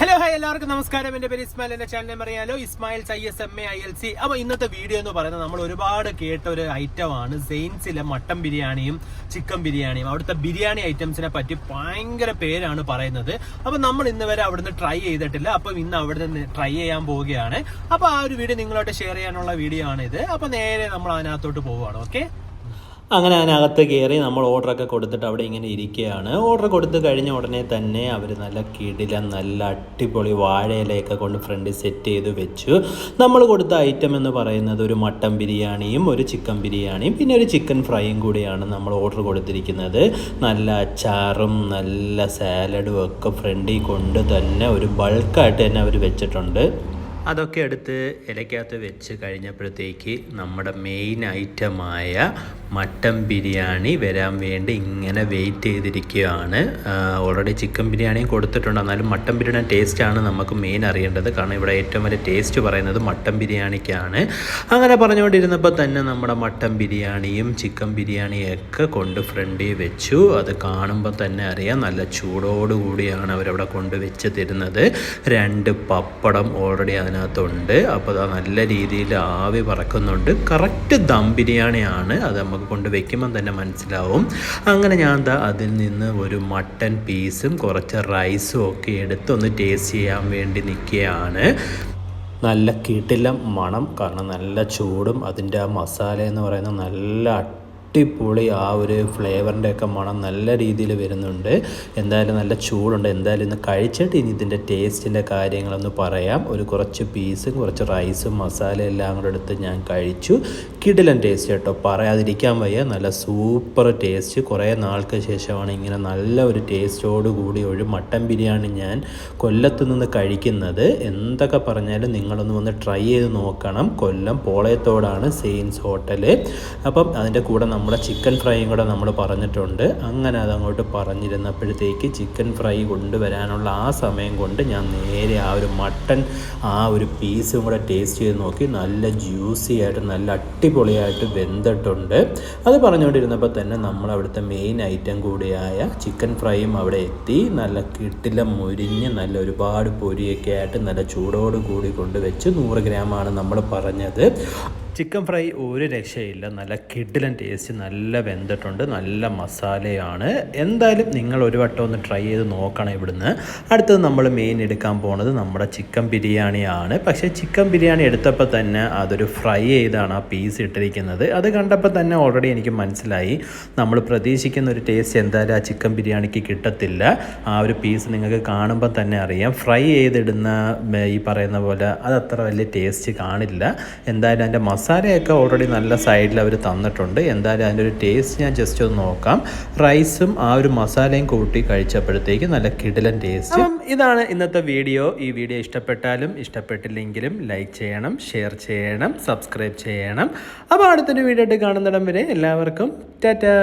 Hello hi എല്ലാവർക്കും നമസ്കാരം. എന്റെ പേര് ഇസ്മായിൽ എന്റെ ചാനൽ അറിയാലോ? Ismail I S M A I L C അപ്പൊ ഇന്നത്തെ വീഡിയോ എന്ന് പറയുന്നത് നമ്മൾ ഒരുപാട് കേട്ട ഒരു ഐറ്റം ആണ്. സെയിൻസിലെ മട്ടൻ ബിരിയാണിയും ചിക്കൻ ബിരിയാണിയും. അവിടുത്തെ ബിരിയാണി ഐറ്റംസിനെ പറ്റി ഭയങ്കര പേരാണ് പറയുന്നത്. അപ്പൊ നമ്മൾ ഇന്ന് വരെ അവിടുന്ന് ട്രൈ ചെയ്തിട്ടില്ല. അപ്പൊ ഇന്ന് അവിടുന്ന് ട്രൈ ചെയ്യാൻ പോവുകയാണ്. അപ്പൊ ആ ഒരു വീഡിയോ നിങ്ങളോട്ട് ഷെയർ ചെയ്യാനുള്ള വീഡിയോ ആണ് ഇത് അപ്പൊ നേരെ നമ്മൾ അതിനകത്തോട്ട് പോവുകയാണ്. ഓക്കെ അങ്ങനെ അതിനകത്ത് കയറി നമ്മൾ ഓർഡറൊക്കെ കൊടുത്തിട്ട് അവിടെ ഇങ്ങനെ ഇരിക്കുകയാണ്. ഓർഡർ കൊടുത്ത് കഴിഞ്ഞ ഉടനെ തന്നെ അവർ നല്ല കിടില നല്ല അടിപൊളി വാഴയിലയൊക്കെ കൊണ്ട് ഫ്രണ്ട് സെറ്റ് ചെയ്ത് വെച്ചു. നമ്മൾ കൊടുത്ത ഐറ്റം എന്ന് പറയുന്നത് ഒരു മട്ടൻ ബിരിയാണിയും ഒരു ചിക്കൻ ബിരിയാണിയും പിന്നെ ഒരു ചിക്കൻ ഫ്രൈയും കൂടിയാണ് നമ്മൾ ഓർഡർ കൊടുത്തിരിക്കുന്നത്. നല്ല അച്ചാറും നല്ല സാലഡും ഒക്കെ ഫ്രണ്ടിൽ കൊണ്ട് തന്നെ ഒരു ബൾക്കായിട്ട് തന്നെ അവർ വെച്ചിട്ടുണ്ട്. അതൊക്കെ എടുത്ത് ഇലക്കകത്ത് വെച്ച് കഴിഞ്ഞപ്പോഴത്തേക്ക് നമ്മുടെ മെയിൻ ഐറ്റമായ മട്ടൻ ബിരിയാണി വരാൻ വേണ്ടി ഇങ്ങനെ വെയിറ്റ് ചെയ്തിരിക്കുകയാണ്. ഓൾറെഡി ചിക്കൻ ബിരിയാണിയും കൊടുത്തിട്ടുണ്ട്. എന്നാലും മട്ടൻ ബിരിയാണി ടേസ്റ്റാണ് നമുക്ക് മെയിൻ അറിയേണ്ടത്. കാരണം ഇവിടെ ഏറ്റവും വലിയ ടേസ്റ്റ് പറയുന്നത് മട്ടൻ ബിരിയാണിക്കാണ്. അങ്ങനെ പറഞ്ഞുകൊണ്ടിരുന്നപ്പോൾ തന്നെ നമ്മുടെ മട്ടൻ ബിരിയാണിയും ചിക്കൻ ബിരിയാണിയും ഒക്കെ കൊണ്ട് ഫ്രണ്ടിൽ വെച്ചു. അത് കാണുമ്പോൾ തന്നെ അറിയാം നല്ല ചൂടോടുകൂടിയാണ് അവരവിടെ കൊണ്ട് വെച്ച് തരുന്നത്. രണ്ട് പപ്പടം ഓൾറെഡി അതിനകത്തുണ്ട്. അപ്പോൾ അത് നല്ല രീതിയിൽ ആവി പറക്കുന്നുണ്ട്. കറക്റ്റ് ദം ബിരിയാണിയാണ് അത് നമുക്ക് കൊണ്ട് വെക്കുമ്പം തന്നെ മനസ്സിലാവും. അങ്ങനെ ഞാൻ എന്താ അതിൽ നിന്ന് ഒരു മട്ടൻ പീസും കുറച്ച് റൈസും ഒക്കെ എടുത്ത് ഒന്ന് ടേസ്റ്റ് ചെയ്യാൻ വേണ്ടി നിൽക്കുകയാണ്. നല്ല കിടിലം മണം. കാരണം നല്ല ചൂടും അതിന്റെ ആ മസാല എന്ന് പറയുന്നത് നല്ല അടിപൊളി ആ ഒരു ഫ്ലേവറിന്റെ ഒക്കെ മണം നല്ല രീതിയിൽ വരുന്നുണ്ട്. എന്തായാലും നല്ല ചൂടുണ്ട്. എന്തായാലും ഇന്ന് കഴിച്ചിട്ട് ഇനി ഇതിന്റെ ടേസ്റ്റിന്റെ കാര്യങ്ങളൊന്ന് പറയാം. ഒരു കുറച്ച് പീസും കുറച്ച് റൈസും മസാല എല്ലാം കൂടെ എടുത്ത് ഞാൻ കഴിച്ചു. കിടിലൻ ടേസ്റ്റ് കേട്ടോ. പറയാതിരിക്കാൻ വയ്യ. നല്ല സൂപ്പർ ടേസ്റ്റ് കുറേ നാൾക്ക് ശേഷമാണ് ഇങ്ങനെ നല്ല ഒരു ടേസ്റ്റോട് കൂടി ഒരു മട്ടൻ ബിരിയാണി ഞാൻ കൊല്ലത്ത് നിന്ന് കഴിക്കുന്നത്. എന്തൊക്കെ പറഞ്ഞാലും നിങ്ങളൊന്ന് വന്ന് ട്രൈ ചെയ്ത് നോക്കണം. കൊല്ലം പോളയത്തോടാണ് സെയിൻസ് ഹോട്ടൽ. അപ്പം അതിന്റെ കൂടെ നമ്മുടെ ചിക്കൻ ഫ്രൈയും കൂടെ നമ്മൾ പറഞ്ഞിട്ടുണ്ട്. അങ്ങനെ അതങ്ങോട്ട് പറഞ്ഞിരുന്നപ്പോഴത്തേക്ക് ചിക്കൻ ഫ്രൈ കൊണ്ടുവരാനുള്ള ആ സമയം കൊണ്ട് ഞാൻ നേരെ ആ ഒരു മട്ടൻ ആ ഒരു പീസും കൂടെ ടേസ്റ്റ് ചെയ്ത് നോക്കി. നല്ല ജ്യൂസി ആയിട്ട് നല്ല അടിപൊളിയായിട്ട് വെന്തിട്ടുണ്ട്. അത് പറഞ്ഞുകൊണ്ടിരുന്നപ്പോൾ തന്നെ നമ്മൾ അവിടുത്തെ മെയിൻ ഐറ്റം കൂടിയായ ചിക്കൻ ഫ്രൈയും അവിടെ എത്തി. നല്ല കിട്ടില മുരിഞ്ഞ് നല്ല ഒരുപാട് പൊരിയൊക്കെ ആയിട്ട് നല്ല ചൂടോട് കൂടി കൊണ്ടുവച്ച് നൂറ് ഗ്രാമാണ് നമ്മൾ പറഞ്ഞത്. ചിക്കൻ ഫ്രൈ ഒരു രക്ഷയില്ല. നല്ല കിഡിലൻ ടേസ്റ്റ് നല്ല വെന്തിട്ടുണ്ട് നല്ല മസാലയാണ്. എന്തായാലും നിങ്ങൾ ഒരു വട്ടം ഒന്ന് ട്രൈ ചെയ്ത് നോക്കണം ഇവിടുന്ന്. അടുത്തത് നമ്മൾ മെയിൻ എടുക്കാൻ പോണത് നമ്മുടെ ചിക്കൻ ബിരിയാണിയാണ്. പക്ഷേ ചിക്കൻ ബിരിയാണി എടുത്തപ്പോൾ തന്നെ അതൊരു ഫ്രൈ ചെയ്താണ് ആ പീസ് ഇട്ടിരിക്കുന്നത്. അത് കണ്ടപ്പോൾ തന്നെ ഓൾറെഡി എനിക്ക് മനസ്സിലായി. നമ്മൾ പ്രതീക്ഷിക്കുന്ന ഒരു ടേസ്റ്റ് എന്തായാലും ആ ചിക്കൻ ബിരിയാണിക്ക് കിട്ടത്തില്ല. ആ ഒരു പീസ് നിങ്ങൾക്ക് കാണുമ്പോൾ തന്നെ അറിയാം. ഫ്രൈ ചെയ്തിടുന്ന ഈ പറയുന്ന പോലെ അത് അത്ര വലിയ ടേസ്റ്റ് കാണില്ല. എന്തായാലും അതിന്റെ മസാലയൊക്കെ ഓൾറെഡി നല്ല സൈഡിൽ അവർ തന്നിട്ടുണ്ട്. എന്തായാലും അതിന്റെ ഒരു ടേസ്റ്റ് ഞാൻ ജസ്റ്റ് ഒന്ന് നോക്കാം. റൈസും ആ ഒരു മസാലയും കൂട്ടി കഴിച്ചപ്പോഴത്തേക്ക് നല്ല കിടലൻ ടേസ്റ്റ് ഇതാണ് ഇന്നത്തെ വീഡിയോ ഈ വീഡിയോ ഇഷ്ടപ്പെട്ടാലും ഇഷ്ടപ്പെട്ടില്ലെങ്കിലും ലൈക്ക് ചെയ്യണം ഷെയർ ചെയ്യണം സബ്സ്ക്രൈബ് ചെയ്യണം. അപ്പോൾ അടുത്തൊരു വീഡിയോ ആയിട്ട് കാണുന്നിടം വരെ എല്ലാവർക്കും ടാറ്റാ